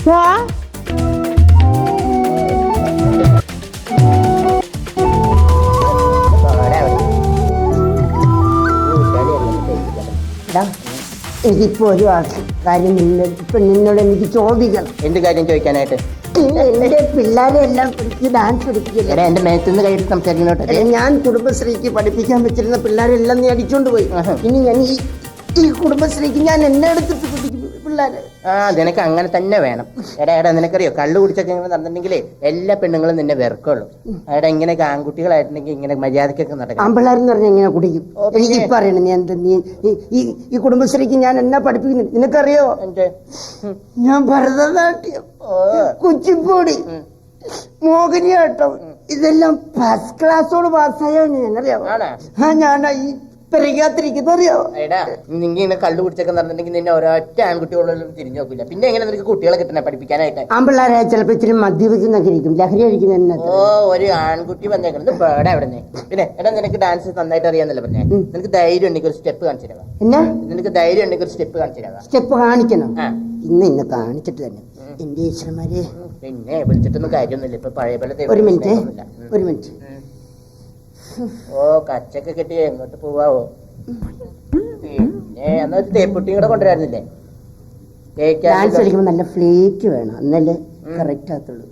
വാ എനിക്കിപ്പോ ഒരു കാര്യം നിന്നെ ഇപ്പൊ നിന്നോട് എനിക്ക് ചോദിക്കണം എന്ത് കാര്യം ചോദിക്കാനായിട്ട്? എന്റെ പിള്ളേരെ എല്ലാം പിടിച്ച് ഡാൻസ് പഠിപ്പിക്കില്ല എടാ എന്റെ മേത്തുനിന്ന് കയ്യിൽ സംസാരിക്കുന്നോട്ടെ എടാ, ഞാൻ കുടുംബശ്രീക്ക് പഠിപ്പിക്കാൻ വെച്ചിരുന്ന പിള്ളേരെല്ലാം നീ അടിച്ചോണ്ട് പോയി. ഇനി ഞാൻ ഈ കുടുംബശ്രീക്ക് ഞാൻ എന്നെ പഠിപ്പിക്കും പിള്ളേരെ. ആ നിനക്ക് അങ്ങനെ തന്നെ വേണം. എടാ എടാ നിനക്കറിയോ? കള്ളു കുടിച്ചൊക്കെ ഇങ്ങനെ നടന്നിട്ടുണ്ടെങ്കിലേ എല്ലാ പെണ്ണുങ്ങളും നിന്നെ വെറുക്കുള്ളൂ. എടാ ഇങ്ങനെയൊക്കെ ആൺകുട്ടികളായിട്ടുണ്ടെങ്കിൽ ഇങ്ങനെ മര്യാദക്കൊക്കെ നടക്കണം. ആമ്പിള്ളേരെന്ന് പറഞ്ഞാൽ ഇങ്ങനെ കുടിക്കും. എനിക്ക് ഇപ്പൊ അറിയണം നീ എന്ത് നീ ഈ- ഈ ഈ കുടുംബശ്രീക്ക് ഞാൻ എന്നാ പഠിപ്പിക്കുന്നു? നിനക്കറിയോ? എന്റെ ഞാൻ ഭരതനാട്യം കുച്ചിപ്പൊടി മോഹിനിയാട്ടം ഇതെല്ലാം ഫസ്റ്റ് ക്ലാസ്സോട് പാസ്സായോ ഞാൻ അറിയാമോ ആണോ? ആ ഞാൻ ഈ എടാ നിങ്ങ ഇങ്ങനെ കള്ളു കുടിച്ചൊക്കെ നടന്നിട്ടുണ്ടെങ്കിൽ നിന്നെ ഒരൊറ്റ ആൺകുട്ടികളൊന്നും തിരിഞ്ഞു നോക്കില്ല പിന്നെ എങ്ങനെ നിനക്ക് കുട്ടികളെ കിട്ടണേ പഠിപ്പിക്കാനായിട്ട്? ആമ്പിള്ളേരെ ചിലപ്പോ ഇച്ചിരി മദ്യപിക്കുന്നൊക്കെ ഇരിക്കും. ലഹരി അടിക്കുന്ന ഓ ഒരു ആൺകുട്ടി വന്നേക്കുന്നത് പേട അവിടെ പിന്നെ എടാ നിനക്ക് ഡാൻസ് നന്നായിട്ട് അറിയാന്നല്ലേ പറഞ്ഞേ? നിനക്ക് ധൈര്യം ഉണ്ടെങ്കിൽ ഒരു സ്റ്റെപ്പ് എന്നാ? നിനക്ക് ധൈര്യം ഉണ്ടെങ്കിൽ ഒരു സ്റ്റെപ്പ് സ്റ്റെപ്പ് കാണിക്കണം. ആ. ഇന്ന് ഇന്ന് കാണിച്ചിട്ട് തന്നെ. എന്റെ ഈശ്വരന്മാരെ. പിന്നെ വിളിച്ചിട്ടൊന്നും കാര്യമൊന്നുമില്ല. ഇപ്പൊ പഴയ പോലെ ഒരു മിനിറ്റ്. ഒരു മിനിറ്റ്. ഓ കച്ചൊക്കെ കിട്ടി എങ്ങോട്ട് പോവാവോ പിന്നെ എന്നാ തേപ്പുട്ടി കൂടെ കൊണ്ടുവരായിരുന്നില്ലേ? ഡാൻസ് കളിക്കുമ്പോൾ നല്ല ഫ്ലേറ്റ് വേണം. എന്നല്ലേ കറക്റ്റ് ആകത്തുള്ളൂ.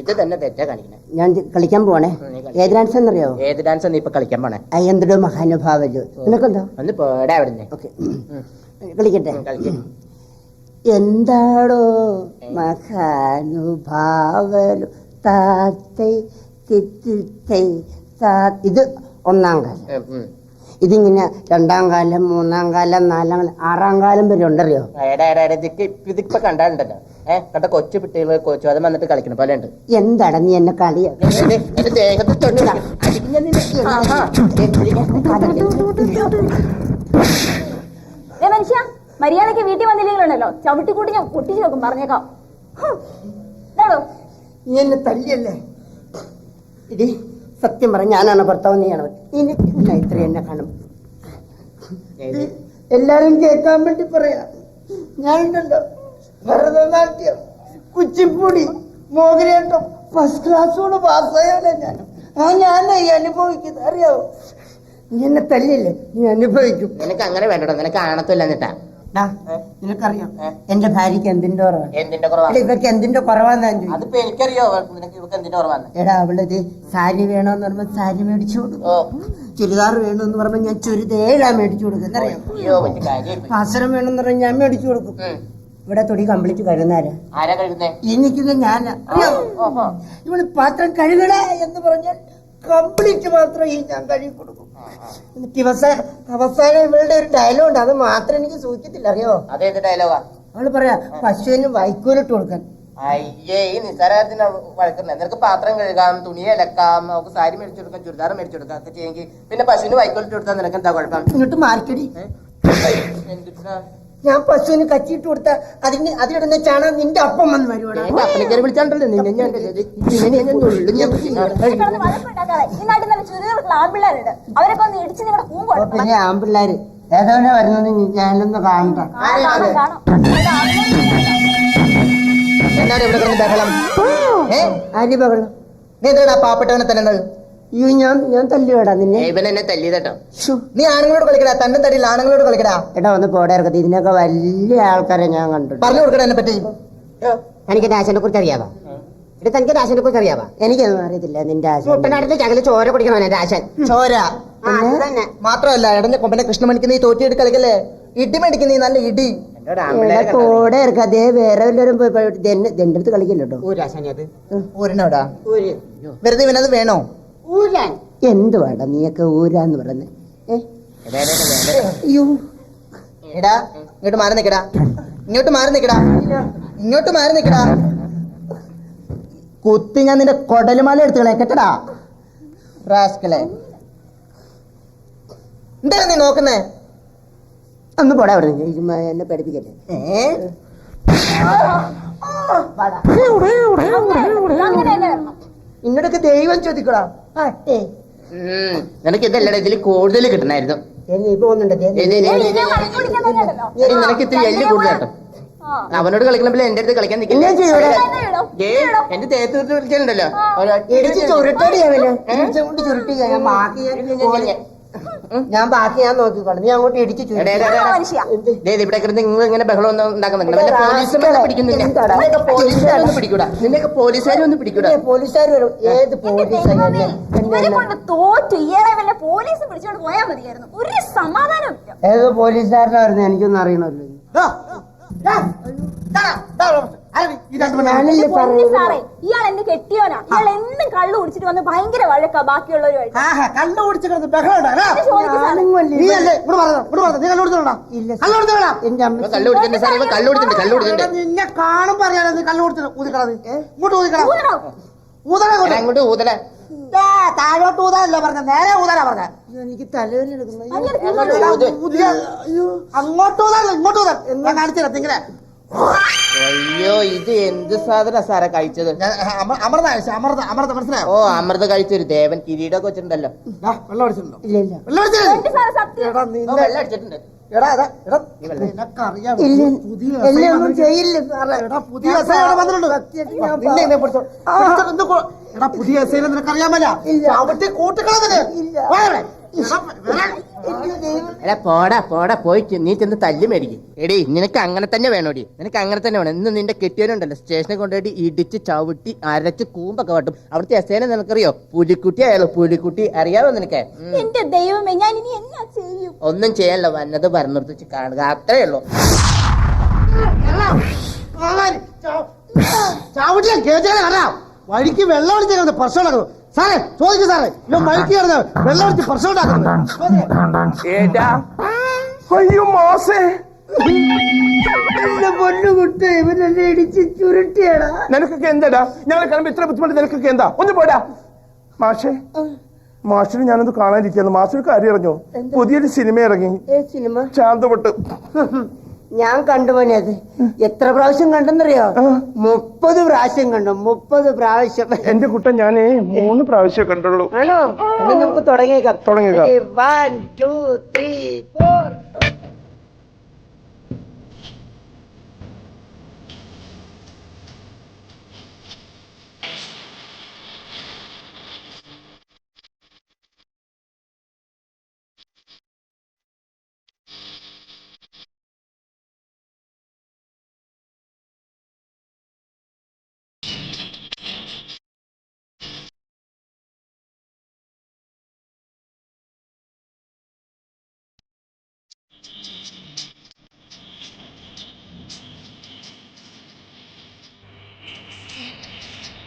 ഇത് തന്നെ തെറ്റാ കാണിക്കണേ. ഞാൻ കളിക്കാൻ പോവാണേ. ഏത് ഡാൻസ് എന്നറിയോ? ഏത് ഡാൻസ് നീ ഇപ്പൊ കളിക്കാൻ പോണേ? ആ, എന്തൊരു മഹാനുഭാവല്ലോ നിനക്കെന്താ? ഒന്ന് പോടാ അവിടുന്ന്. ഓക്കെ. കളിക്കട്ടെ? കളിക്കും. എന്താടോ മഹാനുഭാവലു താത്തൈ തിത്തിത്തൈ താ ഇത് ഒന്നാം കാലം ഇതിങ്ങനെ രണ്ടാം കാലം മൂന്നാം കാലം നാലാം കാലം ആറാം കാലം വരെ ഉണ്ടറിയോ ഇതിപ്പോ കണ്ടാലുണ്ടല്ലോ ഏഹ് കണ്ട കൊച്ചു കുട്ടികൾ കൊച്ചു അത് വന്നിട്ട് കളിക്കണ പോലെ ഉണ്ട് എന്താണ് നീ എന്നെ കളിയാ മനുഷ്യ മര്യാദയ്ക്ക് വീട്ടിൽ വന്നില്ലെങ്കിലുണ്ടല്ലോ. ചവിട്ടിക്കൂട്ടി ഞാൻ പൊട്ടിച്ചു നോക്കും. പറഞ്ഞേക്കാം. നീ എന്നെ തല്ലിയല്ലേ? ഇടി സത്യം പറ ഞാനാണ് ഭർത്താവ് നീയാണ് എനിക്ക് ഇത്ര എന്നെ കാണും? എല്ലാരും കേൾക്കാൻ വേണ്ടി പറയാ. ഞാനുണ്ടല്ലോ. ഭരതനാട്യം കുച്ചിപ്പൂടി മോഹിനിയാട്ടം ഫസ്റ്റ് ക്ലാസ്സോട് പാസ്സായാലേ ഞാൻ. ആ ഞാനായി ഈ അനുഭവിക്കുന്നത്. അറിയാവോ? നീ എന്നെ തല്ലിയല്ലേ? നീ അനുഭവിക്കും. നിനക്ക് അങ്ങനെ വേണ്ടടോ. നിനക്ക് ആണത്തില്ല എന്നിട്ടാ നിനക്കറിയാം എന്റെ ഭാര്യക്ക് എന്തിന്റെ കുറവാണ് എന്തിന്റെ കുറവാണ് ഇവർക്ക് എന്തിന്റെ കുറവാന്ന് ഞാൻ ചോദിക്കും അതിപ്പോ എനിക്കറിയോ നിനക്ക് ഇവക്ക് എന്തിന്റെ കുറവാണ് എടാ അവളത് സാരി വേണോന്ന് പറയുമ്പോ സാരി മേടിച്ചു കൊടുക്കും ചുരിദാർ വേണമെന്ന് പറയുമ്പോ ഞാൻ ചുരിദേഴാ മേടിച്ചു കൊടുക്കും എന്നറിയാം? അവസരം വേണമെന്ന് പറഞ്ഞാൽ ഞാൻ മേടിച്ചു കൊടുക്കും. ഇവിടെ തൊടി കംപ്ലീറ്റ് കഴുകുന്നാരാ ആരാ കഴുകുന്നേ? ഈ നിൽക്കുന്ന ഞാൻ ഇവൾ പാത്രം കഴുകണേ എന്ന് പറഞ്ഞാൽ കംപ്ലീറ്റ് മാത്രം ഈ ഞാൻ കഴുകി കൊടുക്കും എന്നിട്ട് അവസാനം അവസാനം ഇവളുടെ ഒരു ഡയലോഗ് ഉണ്ട്. അത് മാത്രം എനിക്ക് സൂചിച്ചിട്ടില്ല അറിയോ? അതേത് ഡയലോഗാ അവൾ പറയാ പശുവിന് വൈക്കോലിട്ട് കൊടുക്കാൻ. അയ്യേ ഈ നിസ്സാരത്തിന് വഴക്കുന്നത് നിനക്ക് പാത്രം കഴുകാം തുണി അലക്കാം നമുക്ക് സാരി മേടിച്ചു കൊടുക്കാം ചുരിദാർ മേടിച്ചു കൊടുക്കാം ഒക്കെ ചെയ്യെങ്കിൽ പിന്നെ പശുവിന് വൈക്കോലിട്ട് കൊടുത്താൽ നിനക്ക് എന്താ കുഴപ്പം? ഇങ്ങോട്ട് മാർക്കടി എന്തിട്ടാ? ഞാൻ പശുവിന് കച്ചിട്ട് കൊടുത്ത അതിന് അതിലിടുന്ന ചാണകം നിന്റെ അപ്പം വന്ന് വരുവാടാ. അപ്പനെ വിളിച്ചാണ്ടല്ലോ. നിന്നെ ഞാൻ നിന്നെ അവരൊക്കെ ഒന്ന് ഇടിച്ച് നിങ്ങളുടെ പിന്നെ ആമ്പിള്ളാര് ഏതവനെ വരുന്നത്? ഞാനൊന്ന് കാണണ്ട. എന്നാണ് ഇവിടെ കിടന്ന് ബഹളം. ഏ? ആര്യ ബഹളം? നീ എന്തിനാ പാവപ്പെട്ടവനെ തന്നെ അയ്യോ ഞാൻ ഞാൻ തല്ലുവേടാ നിന്നെ. ഇവൻ എന്നെ തല്ലിയതട്ടോ. നീ ആണുങ്ങളോട് കളിക്കടാ തന്നെ തടിയിൽ ആണുങ്ങളോട് കളിക്കടാ. എടാ ഒന്ന് പോടെ ഇറക്കത്തി ഇതിനൊക്കെ വലിയ ആൾക്കാരെ ഞാൻ കണ്ടിട്ടുണ്ട്. പറഞ്ഞു കൊടുക്കടാ എന്നെ പറ്റി എനിക്ക് രാശനെ കുറിച്ച് അറിയാവാ? എടാ തനിക്ക് രാശനെ കുറിച്ച് അറിയാവാ? എനിക്കൊന്നും അറിയത്തില്ല നിന്റെ ആശ കുട്ടനാട്ടിലെ ചകൽ ചോര കുടിക്കണോ രാശൻ ചോര. മാത്രമല്ല എടഞ്ഞ കൊമ്പനെ കൃഷ്ണമണിക്ക് നീ തോറ്റിയെടുത്ത് കളിക്കല്ലേ? ഇടി മേടിക്കുന്ന നീ നല്ല ഇടി. എടാ ഇറക്കാതെ വേറെ വല്ലവരും ഇത് എന്റെ അടുത്ത് കളിക്കില്ല കേട്ടോ. ഊരിനോടാ വെറുതെ ഇവനത് വേണോ? ഊരാൻ. എന്ത് വേണ്ട നീയൊക്കെ ഊരാന്ന് പറയുന്നത് അയ്യോ. എടാ ഇങ്ങോട്ട് മാറി നിക്കടാ ഇങ്ങോട്ട് മാറി നിക്കടാ ഇങ്ങോട്ട് മാറി നിക്കടാ കുത്തി ഞാൻ നിന്റെ കൊടലുമാല എടുത്ത് കെട്ടടാ. റാസ്കലെ. എന്താ നീ നോക്കുന്നേ? ഒന്ന് പോടാ അവിടെ എന്നെ പഠിപ്പിക്കല്ലേ ഏ? ഇങ്ങോട്ടൊക്കെ ദൈവം ചോദിക്കടാ. നിനക്ക് ഇതല്ലടാ ഇതിൽ കൂടുതൽ കിട്ടണായിരുന്നു. ഇപ്പൊ നിനക്ക് ഇത്തിരി എല്ല് കൂടുതലാട്ടോ ആ. അവനോട് കളിക്കണമെങ്കിൽ എന്റെ അടുത്ത് കളിക്കാൻ നിൽക്കില്ല? എന്റെ തേത്ത് വിട്ട് വിളിക്കലുണ്ടല്ലോ ഇടിച്ച് ചുരുട്ടടി ചുരുട്ടി ഞാൻ ബാക്കി ഞാൻ- നോക്കിക്കോളാം നീ അങ്ങോട്ട് ഇടിച്ചു ഇവിടെ കിടന്ന് നിങ്ങൾ ഇങ്ങനെ ബഹളം ഒന്നും ഉണ്ടാക്കുന്നുണ്ട് വല്ല പോലീസുകാരെ പിടിക്കുന്നില്ല പിടിക്കൂടാ നിന്നെയൊക്കെ പോലീസുകാരൊന്നും പിടിക്കൂടാ പോലീസുകാർ വരും ഏത് തോറ്റു ഇയാളെ വല്ല പോലീസ് പിടിച്ചോണ്ട് പോയാൽ മതിയായിരുന്നു ഒരു സമാധാനം ഏത് പോലീസുകാരനാ വരുന്നത് എനിക്കൊന്നും അറിയണമല്ലോ ഇയാൾ എന്നെ കെട്ടിയോനാ. ഇയാൾ എന്നും കള്ളു കുടിച്ചിട്ട് വന്ന് ഭയങ്കര വഴക്കാ ബാക്കിയുള്ളവരുമായിട്ട് കള്ളു നിന്നെ കാണുമ്പോ അറിയാലോ ഇങ്ങോട്ട് ഊതല താഴോട്ട് ഊതാനല്ല പറഞ്ഞ? നേരെ ഊതാനാ പറഞ്ഞ. എനിക്ക് തലവേദന എടുക്കുന്നു. അങ്ങോട്ട് ഊതാനല്ല ഇങ്ങോട്ട് ഊതാൻ. ഞാൻ കാണിച്ചില്ല നിങ്ങളെ അയ്യോ ഇത് എന്ത് സാധന സാറേ കഴിച്ചത്? അമൃത അമൃത അമൃത മനസ്സിലായോ? ഓ അമൃത കഴിച്ചൊരു ദേവൻ കിരീടമൊക്കെ വെച്ചിട്ടുണ്ടല്ലോ. വെള്ളം അടിച്ചിട്ടുണ്ടോ? ഇല്ല ഇല്ല. വെള്ളം അടിച്ചിട്ടുണ്ട്. പുതിയ എന്നെ എടാ പോടാ പോടാ പോയിട്ട് നീ ചെന്ന് തല്ലി മേടിക്കും എടി നിനക്ക് അങ്ങനെ തന്നെ വേണോടി നിനക്ക് അങ്ങനെ തന്നെ വേണം ഇന്ന് നിന്റെ കെട്ടിയവനുണ്ടല്ലോ സ്റ്റേഷനെ കൊണ്ടുപോയി ഇടിച്ച് ചവിട്ടി അരച്ച് കൂമ്പൊക്കെ വട്ടും അവിടുത്തെ എസേനെ നിനക്കറിയോ പുലിക്കുട്ടി ആയാലോ പുലിക്കുട്ടി അറിയാമോ നിനക്ക് എന്റെ ദൈവമേ ഞാൻ ഇനി എന്നാ ചെയ്യും ഒന്നും ചെയ്യാനല്ലോ വന്നത് പറഞ്ഞിട്ട് കാണുക അത്രേ ഉള്ളൂ ചവിട്ടിയാ കേച്ചാലേ കണ്ടാ വഴിക്ക് വെള്ളം അടിച്ചു പ്രശ്നം സാറേ ചോദിക്കും സാറേ. ഇവൻ വഴിക്ക് കിടന്ന് വെള്ളം അടിച്ച് പ്രശ്നം ഉണ്ടാക്കുന്നത് ഇവനെന്നെ ഇടിച്ച് ചുരുട്ടിയാടാ. നിനക്കൊക്കെ എന്താടാ? ഞങ്ങൾ കാണുമ്പോ ഇത്ര ബുദ്ധിമുട്ട് നിനക്കൊക്കെ എന്താ? ഒന്ന് പോടാ. മാഷേ മാഷിന് ഞാനത് കാണാനിരിക്കുന്നു. മാഷിന് കാര്യം ഇറങ്ങോ പുതിയൊരു സിനിമ ഇറങ്ങി. ഏ സിനിമ? ശാന്തപ്പെട്ട് ഞാൻ കണ്ടു അത്. എത്ര പ്രാവശ്യം കണ്ടെന്നറിയോ. മുപ്പത് പ്രാവശ്യം കണ്ടു. മുപ്പത് പ്രാവശ്യം. എന്റെ കുട്ടൻ ഞാനേ മൂന്ന് പ്രാവശ്യം കണ്ടുള്ളൂ. ആണോ? നമുക്ക് തുടങ്ങിയേക്കാം. തുടങ്ങിയേക്കാം. One two three four